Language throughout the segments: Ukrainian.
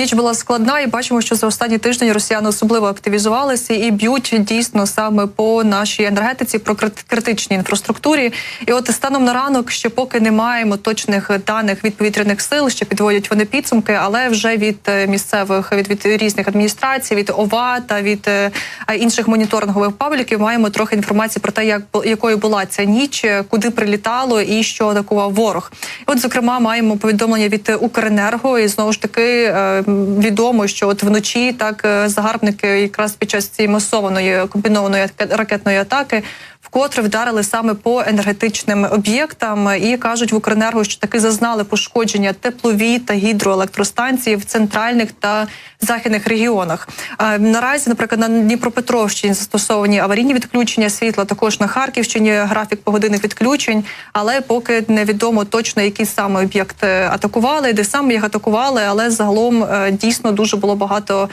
ніч була складна, і бачимо, що за останні тиждень росіяни особливо активізувалися і б'ють дійсно саме по нашій енергетиці, про крит- критичній інфраструктурі. І от станом на ранок, ще поки не маємо точних даних від повітряних сил, ще підводять вони підсумки, але вже від е, місцевих від, від різних адміністрацій, від ОВА та від е, інших моніторингових пабліків маємо трохи інформації про те, як якою була ця ніч, е, куди прилітало і що атакував ворог. І от, зокрема, маємо повідомлення від Укренерго, і знову ж таки відомо, що от вночі так е, загарбники якраз під час цієї масованої комбінованої ракетної атаки. Вкотре вдарили саме по енергетичним об'єктам і кажуть в Укренерго, що таки зазнали пошкодження теплові та гідроелектростанції в центральних та західних регіонах. Е, Наразі, наприклад, на Дніпропетровщині застосовані аварійні відключення світла, також на Харківщині графік погодинних відключень, але поки невідомо точно, який саме об'єкт е, атакували, де саме їх атакували, але загалом дійсно дуже було багато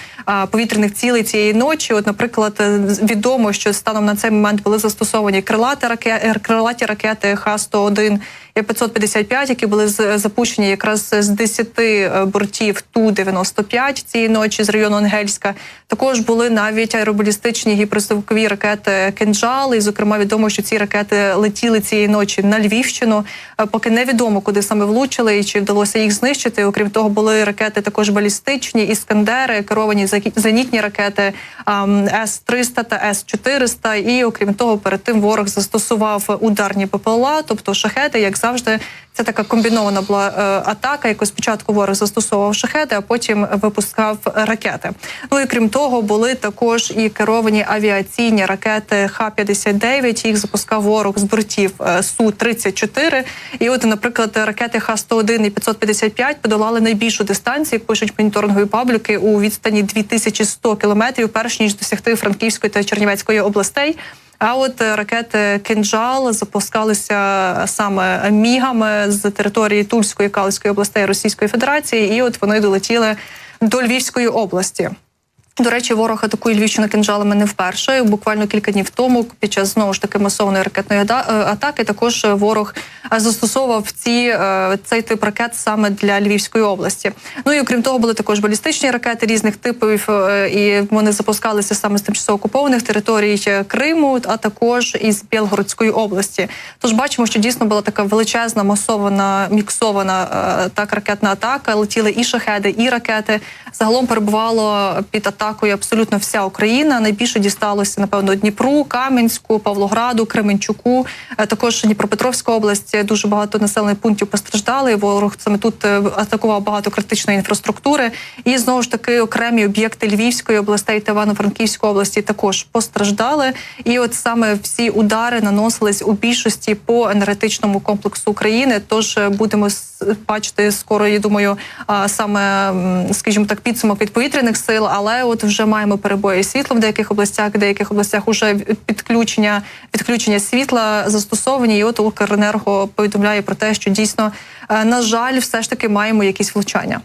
повітряних цілей цієї ночі. От, наприклад, е, відомо, що станом на цей момент були застосовані крилаті ракети, крилаті ракети Х-101 і 555, які були запущені якраз з 10 е, бортів Ту-95 цієї ночі з району Ангельська. Також були навіть аеробалістичні гіперзвукові ракети «Кинджал», і, зокрема, відомо, що ці ракети летіли цієї ночі на Львівщину. Е, Поки невідомо, куди саме влучили і чи вдалося їх знищити. Окрім того, були ракети також балістичні, іскандери, керовані зенітні ракети С-300 та С-400. І окрім того, перед тим ворог застосував ударні ППЛА, тобто шахети, як завжди. Це така комбінована була е, атака, яку спочатку ворог застосовував шахети, а потім випускав ракети. Ну і крім того, були також і керовані авіаційні ракети Х-59. Їх запускав ворог з бортів е, Су-34. І от, наприклад, ракети Х-101 і 555 подолали найбільшу дистанцію, як пишуть моніторингові пабліки у відстані 2100 кілометрів, перш ніж досягти Франківської та Чернівецької областей. А от е, ракети «Кинджал» запускалися саме мігами з території Тульської Калицької областей Російської Федерації, і от вони долетіли до Львівської області. До речі, ворог атакує Львівщину кинджалами не вперше. Буквально кілька днів тому, під час знову ж таки масованої ракетної е, атаки, також ворог е, застосовував ці е, цей тип ракет саме для Львівської області. Ну і окрім того, були також балістичні ракети різних типів, і вони запускалися саме з тимчасово окупованих територій Криму, а також із Білгородської області. Тож бачимо, що дійсно була така величезна масована міксована так ракетна атака. Летіли і шахеди, і ракети. Загалом перебувало під атакою абсолютно вся Україна. Найбільше дісталося напевно Дніпру, Кам'янську, Павлограду, Кременчуку, е, також Дніпропетровська область. Дуже багато населених пунктів постраждали. Ворог саме тут е, атакував багато критичної інфраструктури. І знову ж таки окремі об'єкти Львівської областей та Івано-Франківської області також постраждали. І от саме всі удари наносились у більшості по енергетичному комплексу України. Тож е, будемо бачити скоро. Я думаю, саме скажімо так, підсумок від повітряних сил, але от вже маємо перебої світла в деяких областях, в деяких областях вже підключення відключення світла застосовані. І от Укренерго повідомляє про те, що дійсно, е, на жаль, все ж таки маємо якісь влучання.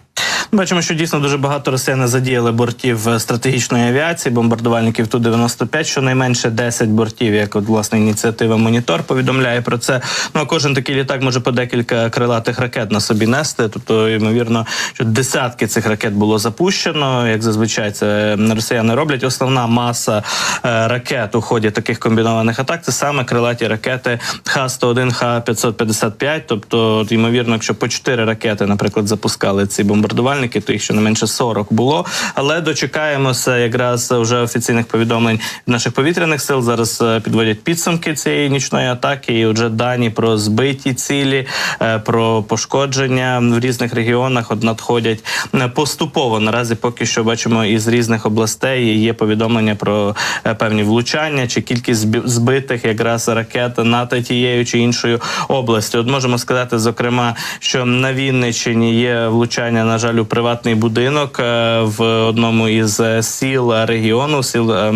Бачимо, що дійсно дуже багато росіяни задіяли бортів е, стратегічної авіації, бомбардувальників Ту-95, щонайменше 10 бортів, як от власне ініціатива Монітор повідомляє про це. Ну а кожен такий літак може по декілька крилатих ракет на собі нести. Тобто, ймовірно, що десятки цих ракет було запущено. Як зазвичай це росіяни роблять. Основна маса е, ракет у ході таких комбінованих атак це саме крилаті ракети Х-101, Х-555. Тобто, ймовірно, якщо по 4 ракети, наприклад, запускали ці бомбардувальники, то їх щонайменше 40 було. Але дочекаємося якраз вже офіційних повідомлень наших повітряних сил. Зараз е, підводять підсумки цієї нічної атаки, і вже дані про збиті цілі, е, про пошкодження в різних регіонах от надходять е, поступово. Наразі поки що бачимо із різних областей є повідомлення про певні влучання чи кількість збитих якраз ракет над тією чи іншою областю. От можемо сказати, зокрема, що на Вінниччині є влучання, на жаль, у приватний будинок е, в одному із е, сіл регіону, сіл е,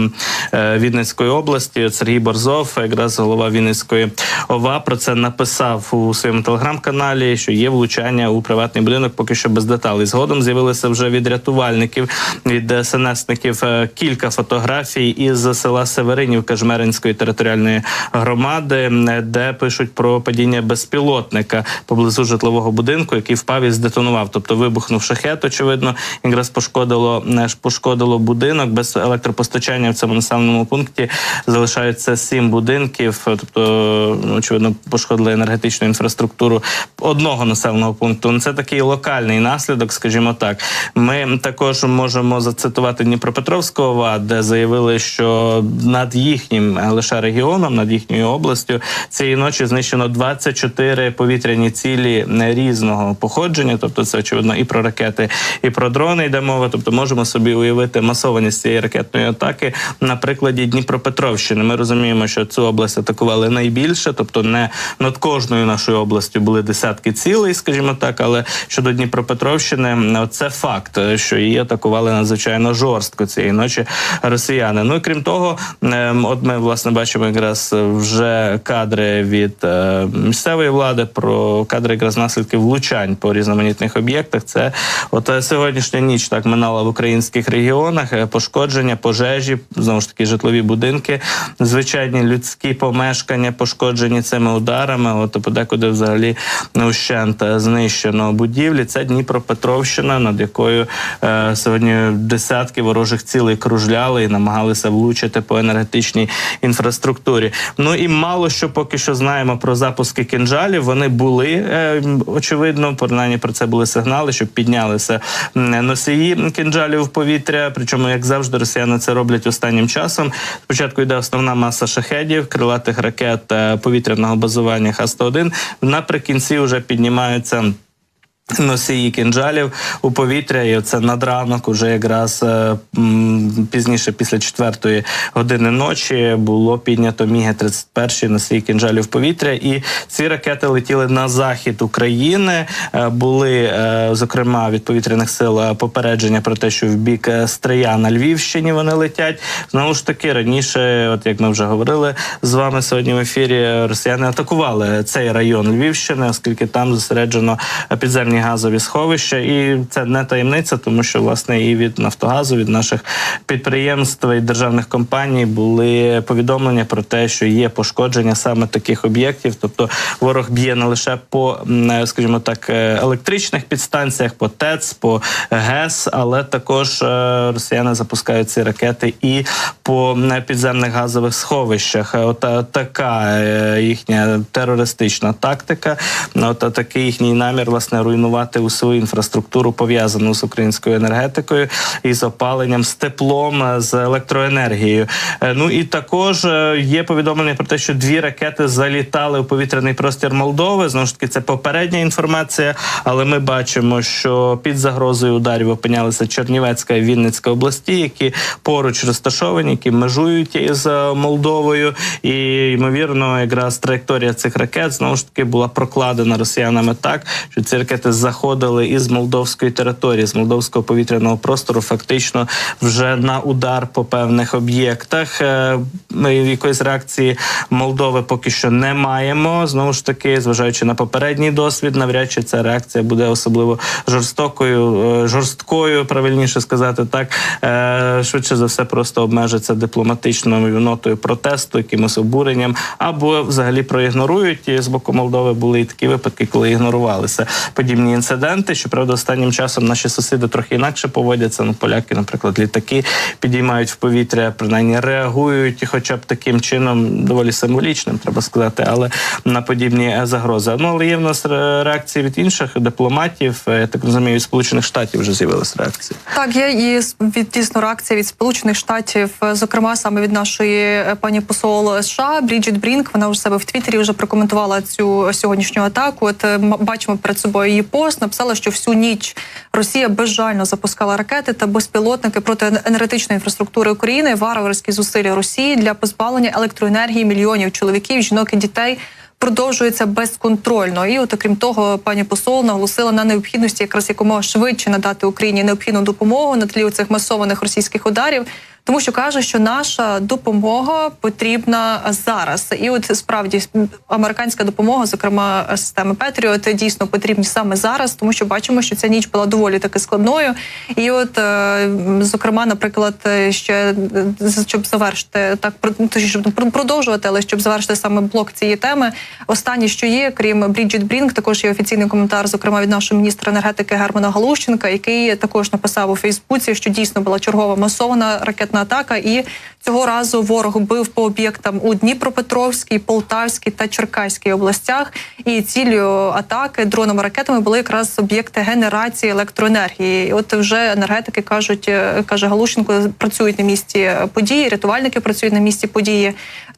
е, Вінницької області. Сергій Борзов, якраз голова Вінницької ОВА, про це написав у своєму телеграм-каналі, що є влучання у приватний будинок, поки що без деталей. Згодом з'явилися вже від рятувальників, від СНСників е, кілька фотографій із села Северинівка Жмеринської територіальної громади, де пишуть про падіння безпілотника поблизу житлового будинку, який впав і здетонував, тобто вибухнув шахет. очевидно, якраз пошкодило пошкодило будинок без електропостачання в цьому населеному пункті. Залишаються сім будинків, тобто ну, очевидно пошкодили енергетичну інфраструктуру одного населеного пункту. Ну, Це такий локальний наслідок, скажімо так. Ми також можемо зацитувати Дніпропетровську ОВА, де заявили, що над їхнім лише регіоном, над їхньою областю цієї ночі знищено 24 повітряні цілі різного походження. Тобто, це очевидно і про ракети, і про дрони йде мова. Тобто, можемо собі уявити масованість цієї ракетної атаки на прикладі Дніпропетровщини. Ми розуміємо, що цю область атакували найбільше, тобто не над кожною нашою областю були десятки цілей, скажімо так. Але щодо Дніпропетровщини, це факт, що її атакували надзвичайно жорстко цієї ночі росіяни. Ну і крім того, е, от ми власне бачимо якраз вже кадри від е, місцевої влади про кадри якраз наслідків влучань по різноманітних об'єктах. Це от е, сьогоднішня ніч так минала в українських регіонах. е, Пошкодження, пожежі, знову ж таки, житлові будинки, звичайні людські помешкання пошкоджені цими ударами. От подекуди взагалі ущент е, знищено будівлі. Це Дніпропетровщина, над якою е, сьогодні десятки ворожих цілей кружляли і намагалися влучити по енергетичній інфраструктурі. Ну і мало що поки що знаємо про запуски кінжалів. Вони були е, очевидно, принаймні про це були сигнали, що піднялися носії кинджалів в повітря. Причому, як завжди, росіяни це роблять останнім часом. Спочатку йде основна маса шахедів, крилатих ракет е, повітряного базування Х-101. Наприкінці вже піднімаються. Носії кінжалів у повітря, і це надранок, уже якраз е, пізніше, після четвертої години ночі, було піднято міги 31 носії кінжалів в повітря. І ці ракети летіли на захід України. Е, Були е, зокрема від повітряних сил попередження про те, що в бік Стрия на Львівщині вони летять. Знову ж таки, раніше, от як ми вже говорили з вами сьогодні в ефірі, росіяни атакували цей район Львівщини, оскільки там зосереджено підземні газові сховища, і це не таємниця, тому що власне і від Нафтогазу, від наших підприємств і державних компаній були повідомлення про те, що є пошкодження саме таких об'єктів. Тобто ворог б'є не лише по, скажімо так, е, електричних підстанціях, по ТЕЦ, по ГЕС, але також е, росіяни запускають ці ракети і по підземних газових сховищах. Е, От е, така е, їхня терористична тактика. От е, такий їхній намір власне руйнувати усю інфраструктуру пов'язану з українською енергетикою і з опаленням, з теплом, з електроенергією. Е, Ну і також е, є повідомлення про те, що дві ракети залітали у повітряний простір Молдови. Знову ж таки, це попередня інформація, але ми бачимо, що під загрозою ударів опинялися Чернівецька і Вінницька області, які поруч розташовані, які межують із е, Молдовою. І ймовірно, якраз траєкторія цих ракет знову ж таки була прокладена росіянами так, що ці ракети заходили із молдовської території, з молдовського повітряного простору, фактично вже на удар по певних об'єктах. Е, Ми якоїсь реакції Молдови поки що не маємо. Знову ж таки, зважаючи на попередній досвід, навряд чи ця реакція буде особливо жорстокою, е, жорсткою, правильніше сказати так. Е, Швидше за все, просто обмежиться дипломатичною нотою протесту, якимось обуренням, або взагалі проігнорують. З боку Молдови були і такі випадки, коли ігнорувалися подібні інциденти. Щоправда, останнім часом наші сусіди трохи інакше поводяться. Ну, поляки, наприклад, літаки підіймають в повітря, принаймні реагують, хоча б таким чином, доволі символічним, треба сказати, але на подібні загрози. Ну але є в нас реакції від інших дипломатів. Е, Я так розумію, від сполучених штатів вже з'явилася реакція. Так, є і від дійсно реакція від Сполучених Штатів, е, зокрема саме від нашої е, пані посол США Бріджит Брінк. Вона у себе в Твіттері вже прокоментувала цю сьогоднішню атаку. От бачимо перед собою її пост. Написала, що всю ніч Росія безжально запускала ракети та безпілотники проти енергетичної інфраструктури України. Варварські зусилля Росії для позбавлення електроенергії мільйонів чоловіків, жінок і дітей продовжується безконтрольно. І от окрім того, пані посол наголосила на необхідності якраз якомога швидше надати Україні необхідну допомогу на тлі цих масованих російських ударів. Тому що каже, що наша допомога потрібна зараз. І от справді американська допомога, зокрема системи Петріот, дійсно потрібні саме зараз, тому що бачимо, що ця ніч була доволі таки складною. І от, е, зокрема, наприклад, ще е, щоб завершити так, ну, щоб пр- продовжувати, але щоб завершити саме блок цієї теми. Останнє, що є, крім Бріджіт Брінк, також є офіційний коментар, зокрема від нашого міністра енергетики Германа Галущенка, який також написав у Фейсбуці, що дійсно була чергова масована ракетна атака, і цього разу ворог бив по об'єктам у Дніпропетровській, Полтавській та Черкаській областях. І ціллю атаки дронами ракетами були якраз об'єкти генерації електроенергії. І от вже енергетики кажуть, е, каже Галушенко, працюють на місці події, рятувальники працюють на місці події.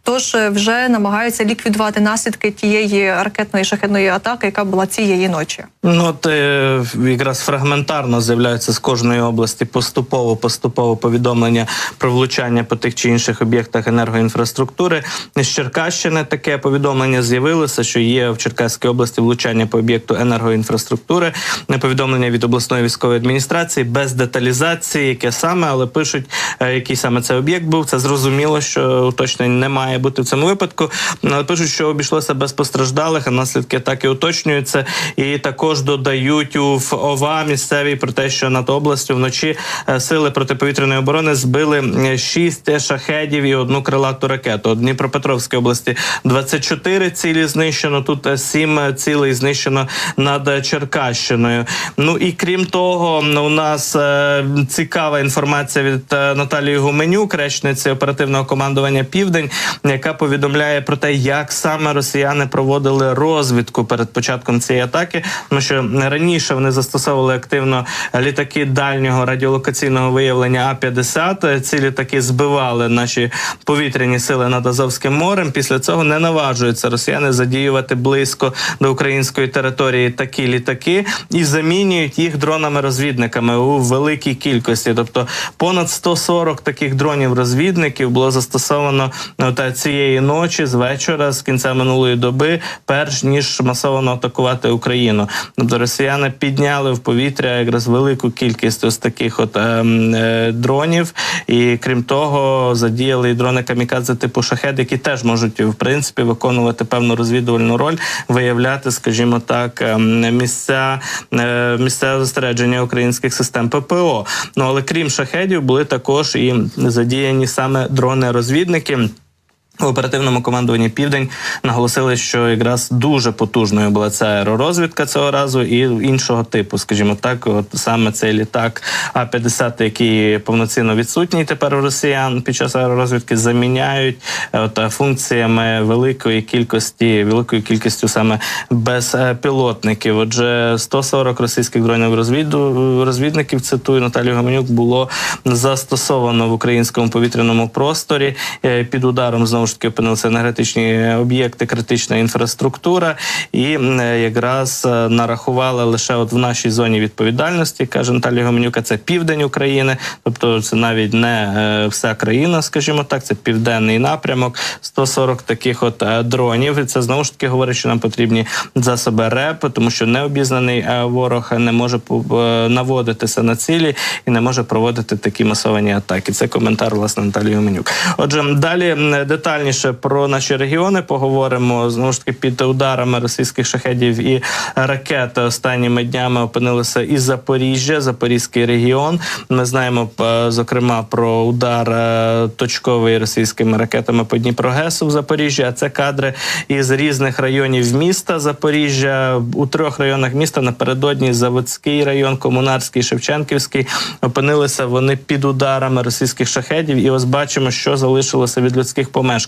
Тож е, вже намагаються ліквідувати наслідки тієї ракетної шахетної атаки, яка була цієї ночі. Ну, от е, якраз фрагментарно з'являються з кожної області поступово поступово повідомлення про влучання по тих чи інших об'єктах енергоінфраструктури. З Черкащини таке повідомлення з'явилося, що є в Черкаській області влучання по об'єкту енергоінфраструктури. Не повідомлення від обласної військової адміністрації без деталізації, яке саме, але пишуть, е, який саме це об'єкт був. Це зрозуміло, що уточнень не має бути в цьому випадку. Але пишуть, що обійшлося без постраждалих, а наслідки так і уточнюються. І також додають у ОВА місцевій про те, що над областю вночі е, сили протиповітряної оборони збили е, шість шахедів і одну крилату ракету. Дніпропетровській області 24 цілі знищено. Тут е, сім цілей знищено над Черкащиною. Ну і крім того, у нас цікава інформація від Наталії Гуменюк, речниці оперативного командування Південь, яка повідомляє про те, як саме росіяни проводили розвідку перед початком цієї атаки. Тому що раніше вони застосовували активно літаки дальнього радіолокаційного виявлення А 50 Ці літаки збивали наші повітряні сили над Азовським морем. Після цього не наважуються росіяни задіювати близько до української території такі літаки і замінюють їх дронами-розвідниками у великій кількості. Тобто понад 140 таких дронів-розвідників було застосовано ну, та цієї ночі з вечора, з кінця минулої доби, перш ніж масово атакувати Україну. Тобто росіяни підняли в повітря якраз велику кількість ось таких от ем, е, дронів, і крім того, задіяли дрони камікадзе типу шахед, які теж можуть в принципі виконувати певну розвідувальну роль, виявляти, скажімо так, ем, місця е, місця зосередження українських систем ППО. Ну але крім шахедів, були також і задіяні саме дрони-розвідники. В оперативному командуванні Південь наголосили, що якраз дуже потужною була ця аеророзвідка цього разу і іншого типу, скажімо так, от саме цей літак А 50 який повноцінно відсутній тепер у росіян під час аеророзвідки, заміняють от, е, функціями великої кількості, великою кількістю саме безпілотників. Отже, 140 російських дронів розвіду розвідників цитую Наталію Гamenюк, було застосовано в українському повітряному просторі е, під ударом знову ж таки опинилися енергетичні об'єкти, критична інфраструктура, і е, якраз е, нарахували лише от в нашій зоні відповідальності, каже Наталія Гоменюка, це південь України, тобто це навіть не е, вся країна, скажімо так, це південний напрямок. 140 таких от дронів. І це знову ж таки говорить, що нам потрібні засоби РЕП, тому що необізнаний ворог не може наводитися на цілі і не може проводити такі масовані атаки. Це коментар власне Наталії Гоменюк. Отже, далі м, детальніше про наші регіони поговоримо знову ж таки під ударами російських шахедів і ракет останніми днями опинилися і Запоріжжя, Запорізький регіон. Ми знаємо е, зокрема про удар е, точковий російськими ракетами по Дніпрогесу в Запоріжжі. А це кадри із різних районів міста Запоріжжя. У трьох районах міста напередодні Заводський район, Комунарський, Шевченківський опинилися вони під ударами російських шахедів. І ось бачимо, що залишилося від людських помешкань.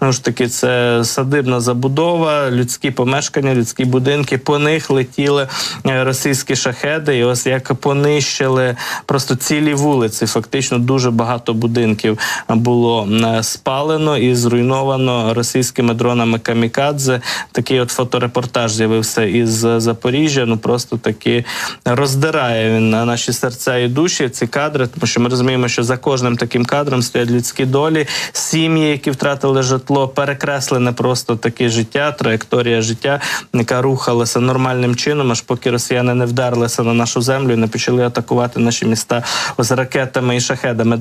Ну ж таки, це садибна забудова, людські помешкання, людські будинки. По них летіли е, російські шахеди. І ось як понищили просто цілі вулиці. Фактично дуже багато будинків було е, спалено і зруйновано російськими дронами камікадзе. Такий от фоторепортаж з'явився із Запоріжжя. Ну просто таки роздирає він на наші серця і душі ці кадри, тому що ми розуміємо, що за кожним таким кадром стоять людські долі, сім'ї, які втратили житло, перекреслене просто таке життя, траєкторія життя, яка рухалася нормальним чином, аж поки росіяни не вдарилися на нашу землю і не почали атакувати наші міста з ракетами і шахедами.